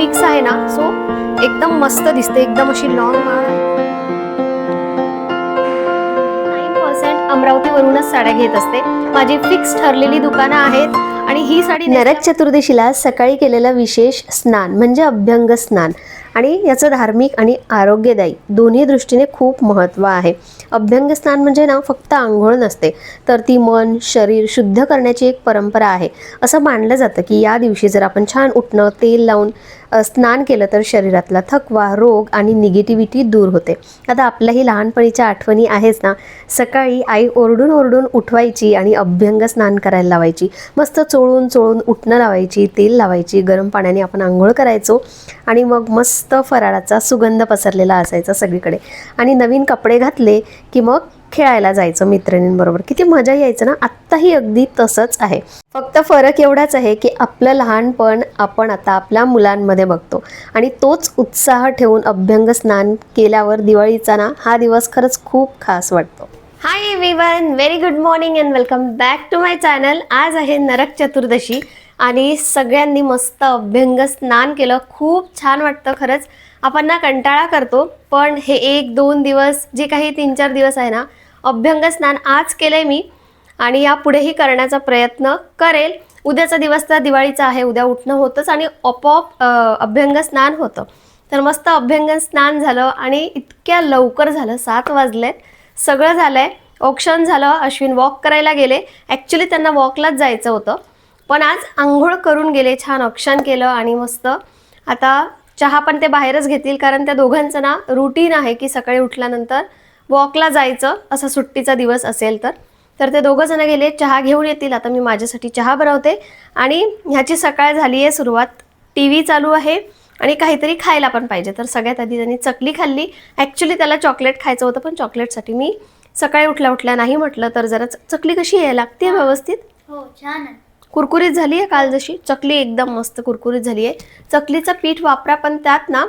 Mix आहे ना so एकदम मस्त दिसते एकदम अशी लॉंग माळ नाईन पर्सेंट अमरावतीवरूनच साड्या घेत असते. माझी फिक्स ठरलेली दुकानं आहेत आणि ही साडी नरक चतुर्दशीला सकाळी केलेलं विशेष स्नान म्हणजे अभ्यंग स्नान. आणि याचं धार्मिक आणि आरोग्यदायी दोन्ही दृष्टीने खूप महत्त्व आहे. अभ्यंग स्नान म्हणजे ना फक्त आंघोळ नसते तर ती मन शरीर शुद्ध करण्याची एक परंपरा आहे. असं मानलं जातं की या दिवशी जर आपण छान उठणं तेल लावून स्नान केलं तर शरीरातला थकवा रोग आणि निगेटिव्हिटी दूर होते. आता आपल्याही लहानपणीच्या आठवणी आहेच ना. सकाळी आई ओरडून ओरडून उठवायची आणि अभ्यंग स्नान करायला लावायची. मस्त चोळून चोळून उठणं लावायची तेल लावायची गरम पाण्याने आपण आंघोळ करायचो आणि मग मस्त फराळाचा सुगंध पसरलेला असायचा सगळीकडे. आणि नवीन कपडे घातले की मग खेळायला जायचं मैत्रिणींबरोबर किती मजा यायचं ना? आत्ताही अगदी तसंच आहे. फक्त फरक एवढाच आहे की आपलं लहानपण आपण आता आपल्या मुलांमध्ये बघतो. आणि तोच उत्साह ठेवून अभ्यंग स्नान केल्यावर दिवाळीचा ना हा दिवस खरंच खूप खास वाटतो. Hi everyone very good morning and welcome back to my channel आज आहे नरक चतुर्दशी आणि सगळ्यांनी मस्त अभ्यंग स्नान केलं. खूप छान वाटतं खरंच. आपण ना कंटाळा करतो पण हे एक दोन दिवस जे काही तीन चार दिवस आहे ना अभ्यंग स्नान आज केलंय मी आणि यापुढेही करण्याचा प्रयत्न करेल. उद्याचा दिवस तर दिवाळीचा आहे उद्या उठणं होतंच आणि आपोआप अभ्यंग स्नान होतं. तर मस्त अभ्यंग स्नान झालं आणि इतक्या लवकर झालं सात वाजलेत. सगळं झालंय. ऑप्शन झालं अश्विन वॉक करायला गेले. ॲक्च्युली त्यांना वॉकलाच जायचं होतं. पण आज आंघोळ करून गेले छान औक्षण केलं आणि मस्त. आता चहा पण ते बाहेरच घेतील कारण त्या दोघांचं ना रुटीन आहे की सकाळी उठल्यानंतर वॉकला जायचं असा सुट्टीचा दिवस असेल तर. तर ते दोघं जण गेले चहा घेऊन येतील. आता मी माझ्यासाठी चहा बनवते. आणि ह्याची सकाळ झाली आहे सुरुवात. टी व्ही चालू आहे आणि काहीतरी खायला पण पाहिजे. तर सगळ्यात आधी त्यांनी चकली खाल्ली. ॲक्च्युली त्याला चॉकलेट खायचं होतं पण चॉकलेटसाठी मी सकाळी उठल्या उठल्या नाही म्हटलं तर जरा चकली कशी आहे लागते व्यवस्थित? हो छान कुरकुरीत झाली आहे काल जशी. चकली एकदम मस्त कुरकुरीत झाली आहे चकलीचं पीठ वापरा पण त्यात ना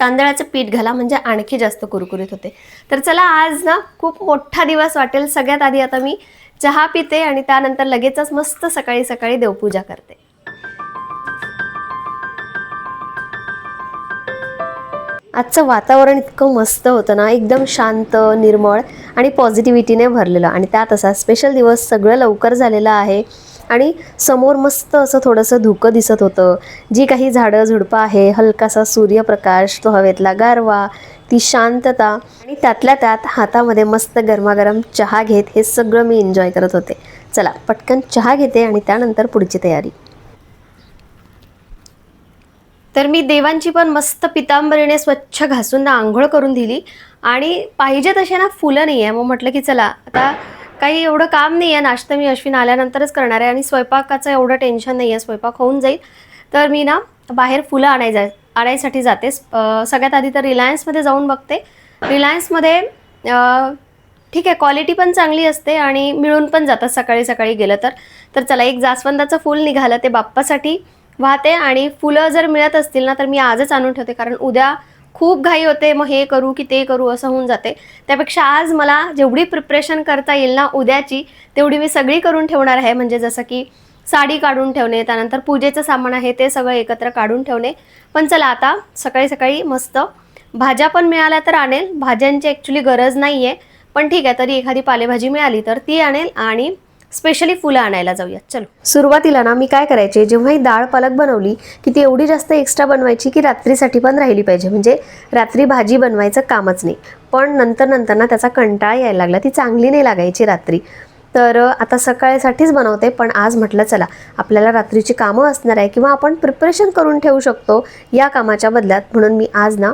तांदळाचं पीठ घाला म्हणजे आणखी जास्त कुरकुरीत होते. तर चला आज ना खूप मोठा दिवस वाटेल. सगळ्यात आधी आता मी चहा पिते आणि त्यानंतर लगेचच मस्त सकाळी सकाळी देवपूजा करते. आजचं वातावरण इतकं मस्त होतं ना एकदम शांत निर्मळ आणि पॉझिटिव्हिटीने भरलेलं. आणि त्यात असा स्पेशल दिवस सगळं लवकर झालेलं आहे. आणि समोर मस्त असं थोडंसं धुकं दिसत होतं. जी काही झाडं झुडपं आहे हलकासा सूर्यप्रकाश तो हवेतला गारवा ती शांतता आणि त्यातल्या त्यात हातामध्ये मस्त गरमागरम चहा घेत हे सगळं मी एन्जॉय करत होते. चला पटकन चहा घेते आणि त्यानंतर पुढची तयारी. तर मी देवांची पण मस्त पितांबरीने स्वच्छ घासून ना आंघोळ करून दिली. आणि पाहिजे तसे ना फुलं नाही आहे मग म्हटलं की चला आता काही एवढं काम नाही आहे नाश्ता मी अश्विन आल्यानंतरच करणार आहे आणि स्वयंपाकाचं एवढं टेन्शन नाही आहे स्वयंपाक होऊन जाईल. तर मी ना बाहेर फुलं आणाय जा आणायसाठी जाते. सगळ्यात आधी तर रिलायन्समध्ये जाऊन बघते. रिलायन्समध्ये ठीक आहे क्वालिटी पण चांगली असते आणि मिळून पण जातात सकाळी सकाळी गेलं तर. तर चला एक जास्वंदाचं फूल निघालं ते बाप्पासाठी. वाहते आणि फुलं जर मिळत असतील ना तर मी आजच आणून ठेवते. कारण उद्या खूप घाई होते मग हे करू की ते करू असं होऊन जाते. त्यापेक्षा आज मला जेवढी प्रिपरेशन करता येईल ना उद्याची तेवढी मी सगळी करून ठेवणार आहे. म्हणजे जसं की साडी काढून ठेवणे त्यानंतर पूजेचं सामान आहे ते सगळं एकत्र काढून ठेवणे. पण चला आता सकाळी सकाळी मस्त भाज्या पण मिळाल्या तर आणेल. भाज्यांची ॲक्च्युली गरज नाही आहे पण ठीक आहे तरी एखादी पालेभाजी मिळाली तर ती आणेल आणि स्पेशली फुलं आणायला जाऊया चलो. सुरुवातीला ना मी काय करायचे जेव्हा ही डाळ पालक बनवली की ती एवढी जास्त एक्स्ट्रा बनवायची की रात्रीसाठी पण राहिली पाहिजे. म्हणजे रात्री भाजी बनवायचं कामच नाही. पण नंतर नंतर ना त्याचा कंटाळा यायला लागला. ती चांगली नाही लागायची रात्री. तर आता सकाळीसाठीच बनवते पण आज म्हटलं चला आपल्याला रात्रीची कामं असणार आहे किंवा आपण प्रिपरेशन करून ठेवू शकतो या कामाच्या बदल्यात. म्हणून मी आज ना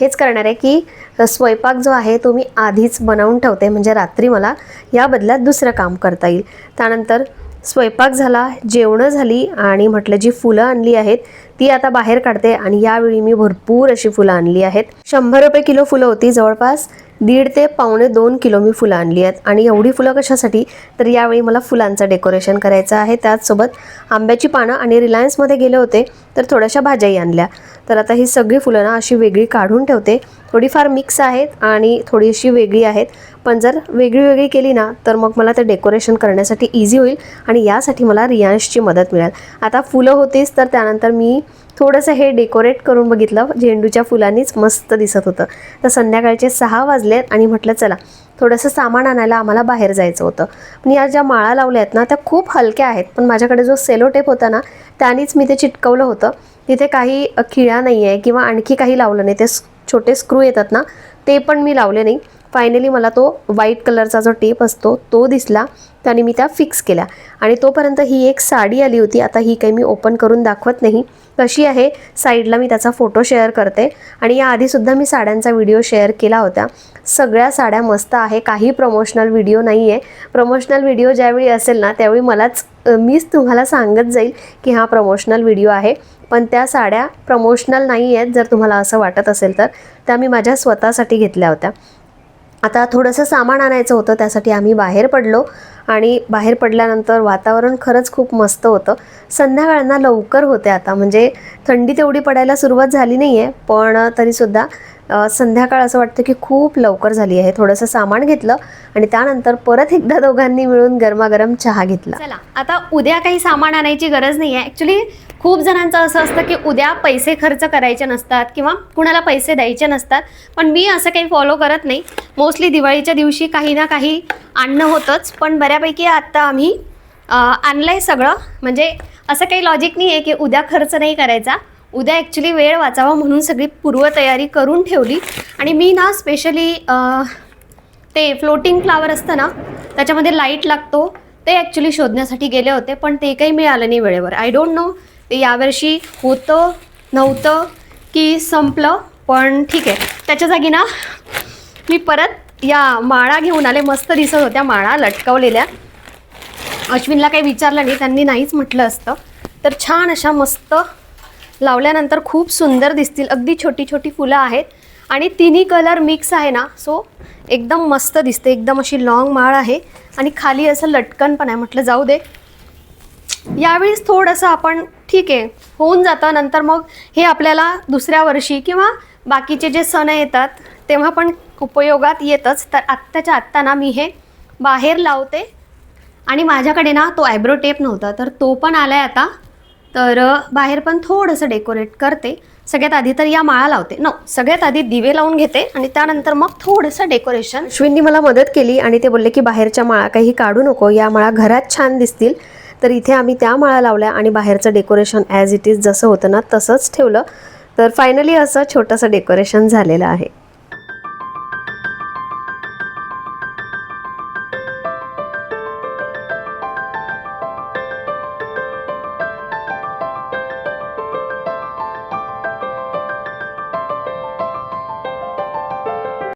हेच करणार आहे की स्वयंपाक जो आहे तो मी आधीच बनवून ठेवते. म्हणजे रात्री मला या बदल्यात दुसरं काम करता येईल. त्यानंतर स्वयंपाक झाला जेवणं झाली आणि म्हटलं जी फुलं आणली आहेत ती आता बाहेर काढते आणि यावेळी मी भरपूर अशी फुलं आणली आहेत. शंभर रुपये किलो फुलं होती जवळपास. दीड ते पावणे दोन किलो मी फुलं आणली आहेत. आणि एवढी फुलं कशासाठी? तर यावेळी मला फुलांचं डेकोरेशन करायचं आहे. त्याचसोबत आंब्याची पानं आणि रिलायन्समध्ये गेले होते तर थोड्याशा भाज्याही आणल्या. तर आता ही सगळी फुलं ना अशी वेगळी काढून ठेवते. थोडीफार मिक्स आहेत आणि थोडीशी वेगळी आहेत. पण जर वेगळी वेगळी केली ना तर मग मला ते डेकोरेशन करण्यासाठी इझी होईल आणि यासाठी मला रियांशची मदत मिळेल. आता फुलं होतीच तर त्यानंतर मी थोडंसं हे डेकोरेट करून बघितलं. झेंडूच्या फुलांनीच मस्त दिसत होतं. तर संध्याकाळचे सहा वाजले आणि म्हटलं चला थोडंसं सामान आणायला आम्हाला बाहेर जायचं होतं. पण या ज्या माळा लावल्या आहेत ना त्या खूप हलक्या आहेत. पण माझ्याकडे जो सेलो टेप होता ना त्यानेच मी ते चिटकवलं होतं. तिथे काही खिळा नाही आहे किंवा आणखी काही लावलं नाही. ते छोटे स्क्रू येतात ना ते पण मी लावले नाही. फायनली मला तो व्हाईट कलरचा जो टेप असतो तो दिसला. त्याने मी त्या फिक्स केल्या. आणि तोपर्यंत ही एक साडी आली होती. आता ही काही मी ओपन करून दाखवत नाही. कशी आहे. साईडला मी त्याचा फोटो शेअर करते. आणि याआधीसुद्धा मी साड्यांचा व्हिडिओ शेअर केला होता. सगळ्या साड्या मस्त आहे. काही प्रमोशनल व्हिडिओ नाही आहे प्रमोशनल व्हिडिओ ज्यावेळी असेल ना त्यावेळी मलाच मीच तुम्हाला सांगत जाईल की हा प्रमोशनल व्हिडिओ आहे. पण त्या साड्या प्रमोशनल नाही आहेत जर तुम्हाला असं वाटत असेल तर. त्या मी माझ्या स्वतःसाठी घेतल्या होत्या. आता थोडंसं सामान आणायचं होतं त्यासाठी आम्ही बाहेर पडलो. आणि बाहेर पडल्यानंतर वातावरण खरंच खूप मस्त होतं. संध्याकाळना लवकर होते आता म्हणजे थंडी तेवढी पडायला सुरुवात झाली नाही आहे पण तरीसुद्धा संध्याकाळ असं वाटतं की खूप लवकर झाली आहे. थोडंसं सामान घेतलं आणि त्यानंतर परत एकदा दोघांनी मिळून गरमागरम चहा घेतला. चला आता उद्या काही सामान आणायची गरज नाही आहे ॲक्च्युली खूप जणांचं असं असतं की उद्या पैसे खर्च करायचे नसतात किंवा कुणाला पैसे द्यायचे नसतात. पण मी असं काही फॉलो करत नाही. मोस्टली दिवाळीच्या दिवशी काही ना काही आणणं होतंच. पण बऱ्यापैकी आत्ता आम्ही आणलं आहे सगळं. म्हणजे असं काही लॉजिक नाही आहे की उद्या खर्च नाही करायचा. उद्या ॲक्च्युली वेळ वाचावा म्हणून सगळी पूर्वतयारी करून ठेवली. आणि मी ना स्पेशली ते फ्लोटिंग फ्लावर असतं ना त्याच्यामध्ये लाइट लागतो. ते ॲक्च्युली शोधण्यासाठी गेले होते पण ते काही मिळालं नाही वेळेवर. आय डोंट नो ते यावर्षी होतं नव्हतं की संपलं पण ठीक आहे. त्याच्या जागी ना मी परत या माळा घेऊन आले. मस्त दिसत होत्या माळा लटकवलेल्या. अश्विनला काही विचारलं नाही त्यांनी नाहीच म्हटलं असतं. तर छान अशा मस्त लावल्यानंतर खूप सुंदर दिसतील. अगदी छोटी छोटी फुलं आहेत. आणि तिन्ही कलर मिक्स आहे ना सो एकदम मस्त दिसते. एकदम अशी लॉंग माळ आहे. आणि खाली असं लटकन पण आहे. म्हटलं जाऊ दे. यावेळीच थोडंसं आपण ठीक आहे होऊन जातं. नंतर मग हे आपल्याला दुसऱ्या वर्षी किंवा बाकीचे जे सण येतात तेव्हा पण उपयोगात येतच. तर आत्ताच्या आत्ता ना मी हे बाहेर लावते. आणि माझ्याकडे ना तो आयब्रो टेप नव्हता तर तो पण आला आहे आता. तर बाहेर पण थोडंसं डेकोरेट करते. सगळ्यात आधी तर या माळा लावते. न सगळ्यात आधी दिवे लावून घेते आणि त्यानंतर मग थोडंसं डेकोरेशन. अश्विननी मला मदत केली आणि ते बोलले की बाहेरच्या माळा काही काढू नको या माळा घरात छान दिसतील. तर इथे आम्ही त्या माळा लावल्या आणि बाहेरचं डेकोरेशन ॲज इट इज जसं होतं ना तसंच ठेवलं. तर फायनली असं छोटंसं डेकोरेशन झालेलं आहे.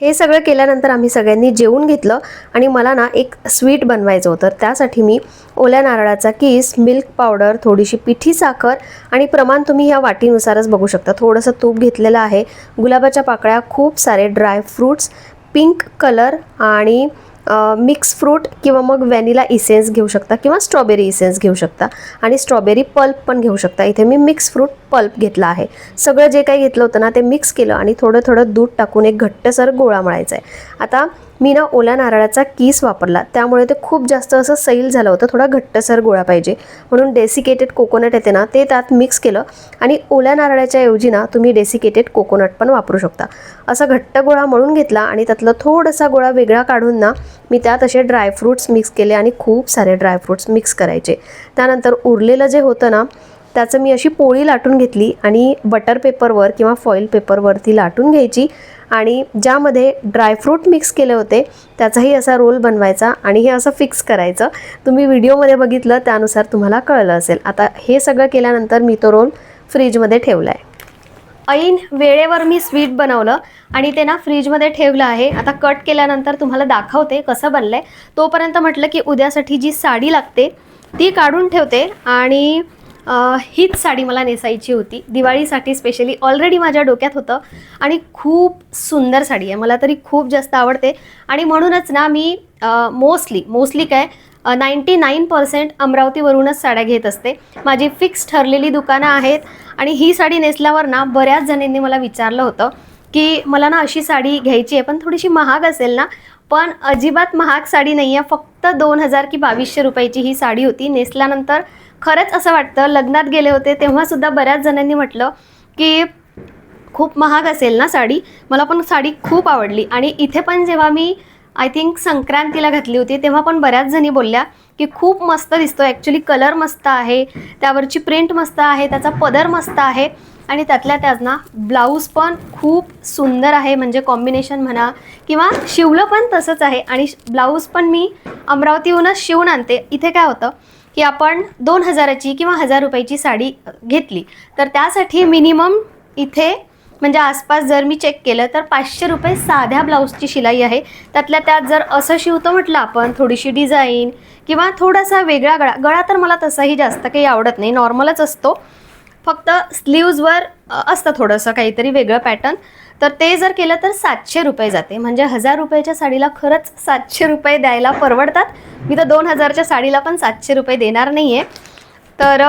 हे सगळं केल्यानंतर आम्ही सगळ्यांनी जेवून घेतलं आणि मला ना एक स्वीट बनवायचं होतं. त्यासाठी मी ओल्या नारळाचा किस मिल्क पावडर थोडीशी पिठी साखर आणि प्रमाण तुम्ही ह्या वाटीनुसारच बघू शकता. थोडंसं तूप घेतलेलं आहे. गुलाबाच्या पाकळ्या खूप सारे ड्राय फ्रूट्स पिंक कलर आणि मिक्स फ्रूट किंवा मग व्हॅनिला इसेन्स घेऊ शकता किंवा स्ट्रॉबेरी इसेन्स घेऊ शकता. आणि स्ट्रॉबेरी पल्प पण घेऊ शकता. इथे मी मिक्स फ्रूट पल्प घेतला आहे. सगळं जे काही घेतलं होतं ना ते मिक्स केलं आणि थोडं थोडं दूध टाकून एक घट्टसर गोळा मळायचा आहे. आता मी ना ओल्या नारळाचा कीस वापरला. त्यामुळे ते खूप जास्त असं सैल झालं होतं थोडा घट्टसर गोळा पाहिजे. म्हणून डेसिकेटेड कोकोनट येते ना ते त्यात मिक्स केलं आणि ओल्या नारळाच्या ऐवजी ना तुम्ही डेसिकेटेड कोकोनट पण वापरू शकता. असा घट्ट गोळा मळून घेतला आणि त्यातलं थोडासा गोळा वेगळा काढून ना मी त्यात असे ड्रायफ्रूट्स मिक्स केले आणि खूप सारे ड्रायफ्रूट्स मिक्स करायचे. त्यानंतर उरलेलं जे होतं ना त्याचं मी अशी पोळी लाटून घेतली आणि बटर पेपरवर किंवा फॉईल पेपरवरती लाटून घ्यायची. आणि ज्यामध्ये ड्रायफ्रूट मिक्स केले होते त्याचाही असा रोल बनवायचा आणि हे असं फिक्स करायचं. तुम्ही व्हिडिओमध्ये बघितलं त्यानुसार तुम्हाला कळलं असेल. आता हे सगळं केल्यानंतर मी तो रोल फ्रीजमध्ये ठेवला आहे ऐन वेळेवर मी स्वीट बनवलं आणि ते ना फ्रीजमध्ये ठेवलं आहे. आता कट केल्यानंतर तुम्हाला दाखवते कसं बनलं आहे तोपर्यंत म्हटलं की उद्यासाठी जी साडी लागते ती काढून ठेवते आणि हीच साडी मला नेसायची होती. दिवाळीसाठी स्पेशली ऑलरेडी माझ्या डोक्यात होतं आणि खूप सुंदर साडी आहे. मला तरी खूप जास्त आवडते. आणि म्हणूनच ना मी मोस्टली मोस्टली काय नाईंटी नाईन पर्सेंट अमरावतीवरूनच साड्या घेत असते. माझी फिक्स ठरलेली दुकानं आहेत आणि ही साडी नेसल्यावर ना बऱ्याच जणींनी मला विचारलं होतं की मला ना अशी साडी घ्यायची आहे पण थोडीशी महाग असेल ना. पण अजिबात महाग साडी नाही आहे फक्त दोन हजार की बावीसशे रुपयाची ही साडी होती. नेसल्यानंतर खरंच असं वाटतं लग्नात गेले होते तेव्हासुद्धा बऱ्याच जणांनी म्हटलं की खूप महाग असेल ना साडी? मला पण साडी खूप आवडली. आणि इथे पण जेव्हा मी आय थिंक संक्रांतीला घातली होती तेव्हा पण बऱ्याच जणी बोलल्या की खूप मस्त दिसतो ॲक्च्युली कलर मस्त आहे. त्यावरची प्रिंट मस्त आहे. त्याचा पदर मस्त आहे. आणि त्यातल्या त्यात ना ब्लाऊज पण खूप सुंदर आहे म्हणजे कॉम्बिनेशन म्हणा किंवा शिवलं पण तसंच आहे. आणि ब्लाऊज पण मी अमरावतीहूनच शिवून आणते. इथे काय होतं की आपण दोन हजाराची किंवा हजार रुपयाची साडी घेतली. तर त्यासाठी मिनिमम इथे म्हणजे आसपास जर मी चेक केलं तर पाचशे रुपये साध्या ब्लाऊजची शिलाई आहे. त्यातल्या त्यात जर असं शिवतो म्हटलं आपण थोडीशी डिझाईन किंवा थोडासा वेगळा गळा गळा तर मला तसाही जास्त काही आवडत नाही. नॉर्मलच असतो. फक्त स्लीव्जवर असतं थोडंसं काहीतरी वेगळं पॅटर्न. तर ते जर केलं तर सातशे रुपये जाते. म्हणजे हजार रुपयाच्या साडीला खरंच सातशे रुपये द्यायला परवडतात. मी तर दोन हजारच्या साडीला पण सातशे रुपये देणार नाही आहे तर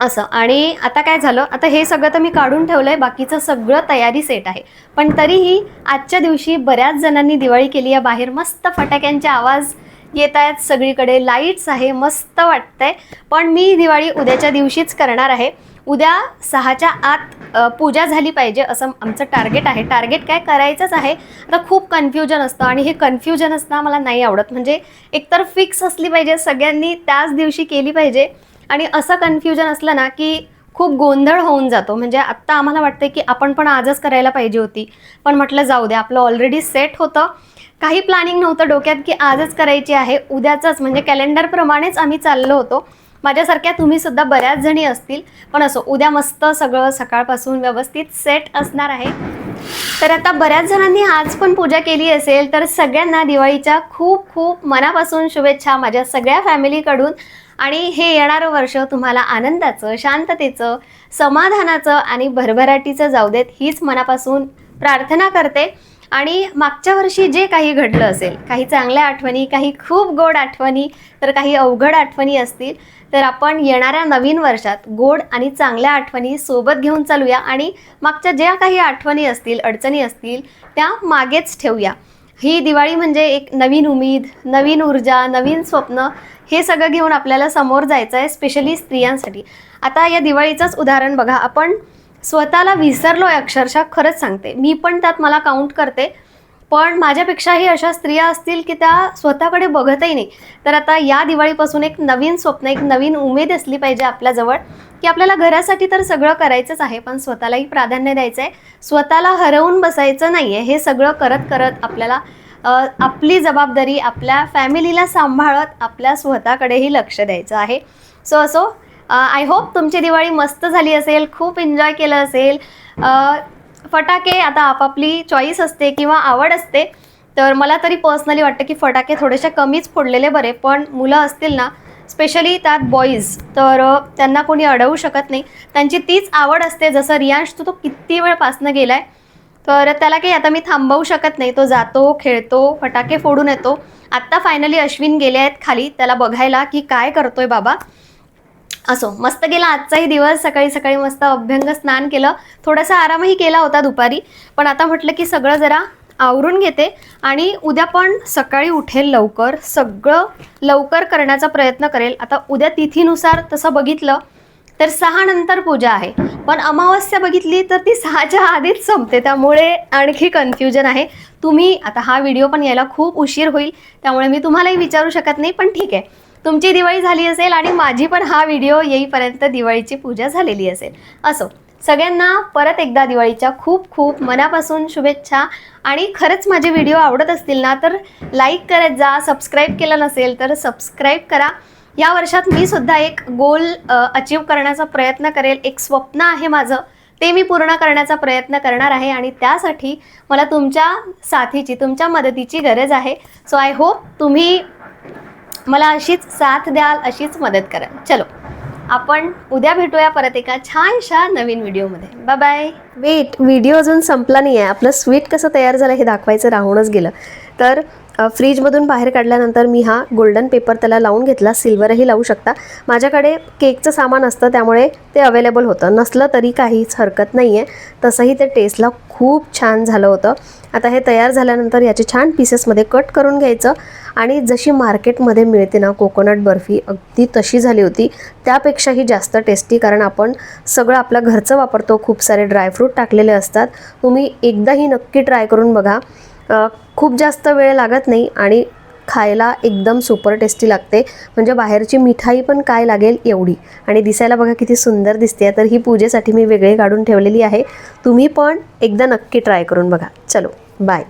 असं. आणि आता काय झालं? आता हे सगळं तर मी काढून ठेवलं आहे बाकीचं सगळं तयारी सेट आहे. पण तरीही आजच्या दिवशी बऱ्याच जणांनी दिवाळी केली. आहे बाहेर मस्त फटाक्यांचे आवाज येत आहेत सगळीकडे. लाईट्स आहे. मस्त वाटतंय. पण मी दिवाळी उद्याच्या दिवशीच करणार आहे. उद्या सहाच्या आत पूजा झाली पाहिजे असं आमचं टार्गेट आहे. टार्गेट काय करायचंच आहे. आता खूप कन्फ्युजन असतं आणि हे कन्फ्युजन असणं मला नाही आवडत. म्हणजे एकतर फिक्स असली पाहिजे सगळ्यांनी त्याच दिवशी केली पाहिजे. आणि असं कन्फ्युजन असलं ना की खूप गोंधळ होऊन जातो. म्हणजे आत्ता आम्हाला वाटतं की आपण पण आजच करायला पाहिजे होती. पण म्हटलं जाऊ दे आपलं ऑलरेडी सेट होतं. काही प्लॅनिंग नव्हतं डोक्यात की आजच करायची आहे. उद्याचंच म्हणजे कॅलेंडरप्रमाणेच आम्ही चाललो होतो. माझ्यासारख्या तुम्ही सुद्धा बऱ्याच जणी असतील. पण असो उद्या मस्त सगळं सकाळपासून व्यवस्थित सेट असणार आहे. तर आता बऱ्याच जणांनी आज पण पूजा केली असेल तर सगळ्यांना दिवाळीच्या खूप खूप मनापासून शुभेच्छा माझ्या सगळ्या फॅमिलीकडून आणि हे येणारं वर्ष तुम्हाला आनंदाचं शांततेचं समाधानाचं आणि भरभराटीचं जाऊ देत हीच मनापासून प्रार्थना करते. आणि मागच्या वर्षी जे काही घडलं असेल काही चांगल्या आठवणी काही खूप गोड आठवणी तर काही अवघड आठवणी असतील तर आपण येणाऱ्या नवीन वर्षात गोड आणि चांगल्या आठवणी सोबत घेऊन चालूया आणि मागच्या ज्या काही आठवणी असतील अडचणी असतील त्या मागेच ठेवूया. ही दिवाळी म्हणजे एक नवीन उमेद नवीन ऊर्जा नवीन स्वप्न हे सगळं घेऊन आपल्याला समोर जायचं आहे स्पेशली स्त्रियांसाठी. आता या दिवाळीचंच उदाहरण बघा. आपण स्वतःला विसरलो आहे अक्षरशः खरंच सांगते. मी पण त्यात मला काउंट करते. पण माझ्यापेक्षाही अशा स्त्रिया असतील की त्या स्वतःकडे बघतही नाही. तर आता या दिवाळीपासून एक नवीन स्वप्न एक नवीन उमेद असली पाहिजे आपल्याजवळ की आपल्याला घरासाठी तर सगळं करायचंच आहे पण स्वतःलाही प्राधान्य द्यायचं आहे स्वतःला हरवून बसायचं नाही आहे हे सगळं करत करत आपल्याला आपली जबाबदारी आपल्या फॅमिलीला सांभाळत आपल्या स्वतःकडेही लक्ष द्यायचं आहे. सो असो आय होप तुमची दिवाळी मस्त झाली असेल खूप एन्जॉय केलं असेल. फटाके आता आपापली चॉईस असते किंवा आवड असते तर मला तरी पर्सनली वाटतं की फटाके थोडेसे कमीच फोडलेले बरे पण मुलं असतील ना स्पेशली त्यात बॉईज तर त्यांना कोणी अडवू शकत नाही. त्यांची तीच आवड असते जसं रियांश तू तो किती वेळपासनं गेलाय तर त्याला काही आता मी थांबवू शकत नाही. तो जातो खेळतो फटाके फोडून येतो. आत्ता फायनली अश्विन गेले आहेत खाली त्याला बघायला की काय करतोय बाबा. असो. मस्त गेला आजचाही दिवस. सकाळी सकाळी मस्त अभ्यंग स्नान केलं. थोडासा आरामही केला होता दुपारी. पण आता म्हटलं की सगळं जरा आवरून घेते. आणि उद्या पण सकाळी उठेल लवकर. सगळं लवकर करण्याचा प्रयत्न करेल. आता उद्या तिथीनुसार तसं बघितलं तर सहा नंतर पूजा आहे. पण अमावस्या बघितली तर ती सहाच्या आधीच संपते. त्यामुळे आणखी कन्फ्युजन आहे. तुम्ही आता हा व्हिडिओ पण यायला खूप उशीर होईल. त्यामुळे मी तुम्हालाही विचारू शकत नाही पण ठीक आहे. तुमची दिवाळी झाली असेल आणि माझी पण हा व्हिडिओ येईपर्यंत दिवाळीची पूजा झालेली असेल. असो सगळ्यांना परत एकदा दिवाळीच्या खूप खूप मनापासून शुभेच्छा. आणि खरंच माझे व्हिडिओ आवडत असतील ना तर लाईक करत जा. सबस्क्राईब केलं नसेल तर सबस्क्राईब करा. या वर्षात मी सुद्धा एक गोल अचीव करण्याचा प्रयत्न करेल. एक स्वप्न आहे माझं. ते मी पूर्ण करण्याचा प्रयत्न करणार आहे आणि त्यासाठी मला तुमच्या साथीची तुमच्या मदतीची गरज आहे. सो आय होप तुम्ही मला अशीच साथ द्याल अशीच मदत कराल. चलो आपण उद्या भेटूया परत एका छानशा नवीन व्हिडिओमध्ये. बाय बाय वेट व्हिडिओ अजून संपला नाही आहे आपलं स्वीट कसं तयार झालं हे दाखवायचं राहूनच गेलं. तर फ्रीजमधून बाहेर काढल्यानंतर मी हा गोल्डन पेपर त्याला लावून घेतला. सिल्वरही लावू शकता. माझ्याकडे केकचं सामान असतं त्यामुळे ते अवेलेबल होतं. नसलं तरी काहीच हरकत नाही आहे तसंही ते टेस्टला खूप छान झालं होतं. आता हे तयार झाल्यानंतर याचे छान पीसेसमध्ये कट करून घ्यायचं. आणि जशी मार्केटमध्ये मिळते ना कोकोनट बर्फी अगदी तशी झाली होती. त्यापेक्षाही जास्त टेस्टी कारण आपण सगळं आपलं घरचं वापरतो. खूप सारे ड्रायफ्रूट टाकलेले असतात. तुम्ही एकदाही नक्की ट्राय करून बघा. खूप जास्त वेळ लागत नाही आणि खायला एकदम सुपर टेस्टी लागते. म्हणजे बाहेरची मिठाई पण काय लागेल एवढी. आणि दिसायला बघा किती सुंदर दिसते. तर ही पूजेसाठी मी वेगळी काढून ठेवलेली आहे. तुम्ही पण एकदा नक्की ट्राय करून बघा. चलो बाय